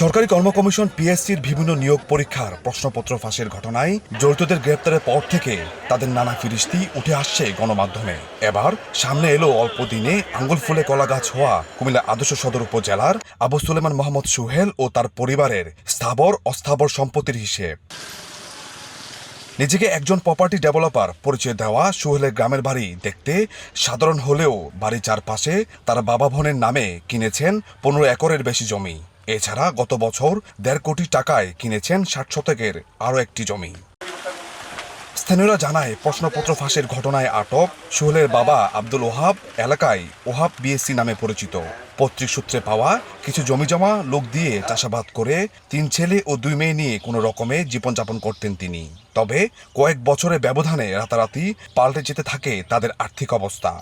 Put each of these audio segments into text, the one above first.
সরকারি কর্ম কমিশন পিএসসির বিভিন্ন নিয়োগ পরীক্ষার প্রশ্নপত্র ফাঁসের ঘটনায় জড়িতদের গ্রেপ্তারের পর থেকে তাদের নানা ফিরিস্তি উঠে আসছে গণমাধ্যমে। এবার সামনে এলো অল্প দিনে আঙ্গুল ফুলে কলা গাছ হওয়া কুমিল্লা আদর্শ সদর উপজেলার আবু সুলেমান মোহাম্মদ সুহেল ও তার পরিবারের স্থাবর অস্থাবর সম্পত্তির হিসেব। নিজেকে একজন প্রপার্টি ডেভেলপার পরিচয় দেওয়া সোহেলের গ্রামের বাড়ি দেখতে সাধারণ হলেও বাড়ির চারপাশে তার বাবা ভনের নামে কিনেছেন পনেরো একরের বেশি জমি। এছাড়া গত বছর দেড় কোটি টাকায় কিনেছেন ষাট শতকের আরও একটি জমি। স্থানীয়রা জানায়, প্রশ্নপত্র ফাঁসের ঘটনায় আটক সোহেলের বাবা আব্দুল ওহাব এলাকায় ওহাব বিএসসি নামে পরিচিত। পত্রিক সূত্রে পাওয়া কিছু জমিজমা লোক দিয়ে চাষাবাদ করে তিন ছেলে ও দুই মেয়ে নিয়ে কোনো রকমে জীবনযাপন করতেন তিনি। তবে কয়েক বছরের ব্যবধানে রাতারাতি পাল্টে যেতে থাকে তাদের আর্থিক অবস্থা।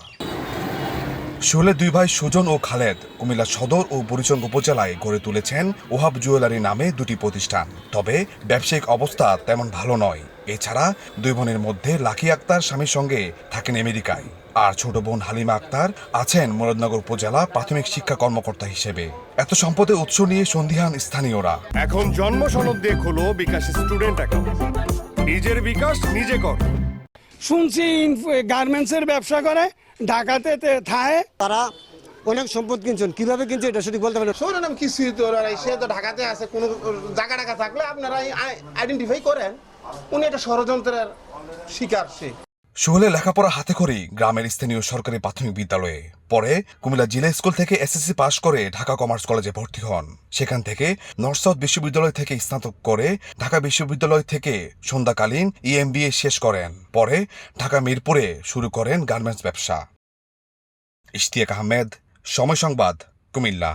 সোহেলের দুই ভাই সুজন ও খালেদ কুমিল্লা সদর ও বুড়িচং উপজেলায় গড়ে তুলেছেন ওহাব জুয়েলারি নামে দুটি প্রতিষ্ঠান। তবে ব্যবসায়িক অবস্থা তেমন ভালো নয়। এছাড়া দুই বোনের মধ্যে লাকি আক্তার স্বামীর সঙ্গে থাকেন আমেরিকায়। আর ছোট বোন হালিমা আক্তার আছেন মুরাদনগর উপজেলা প্রাথমিক শিক্ষা কর্মকর্তা হিসেবে। এত সম্পদের উৎস নিয়ে সন্ধিহান স্থানীয়রা। এখন জন্ম সনদ দিয়ে খোলো বিকাশ স্টুডেন্ট অ্যাকাউন্ট। নিজের বিকাশ নিজে কর। শুনছি গার্মেন্টসের ব্যবসা করে ঢাকাতে থাকে থায়। তারা অনেক সম্পদ কিনছেন। কীভাবে কিনছে এটা সঠিক বলতে পারেন শোনেন আমি কিছুই তো ওরা সে তো ঢাকাতে আছে কোনো জায়গা টাকা থাকলে আপনারা আইডেন্টিফাই করেন। উনি এটা ষড়যন্ত্রের শিকার সে। সোহেলে লেখাপড়া হাতে করি গ্রামের স্থানীয় সরকারি প্রাথমিক বিদ্যালয়ে পরে কুমিল্লা জিলা স্কুল থেকে এসএসসি পাশ করে ঢাকা কমার্স কলেজে ভর্তি হন। সেখান থেকে নর্থ সাউথ বিশ্ববিদ্যালয় থেকে স্নাতক করে ঢাকা বিশ্ববিদ্যালয় থেকে সন্ধ্যাকালীন ইএমবিএ শেষ করেন। পরে ঢাকা মিরপুরে শুরু করেন গার্মেন্টস ব্যবসা। ইশতিয়াক আহমেদ, সময় সংবাদ, কুমিল্লা।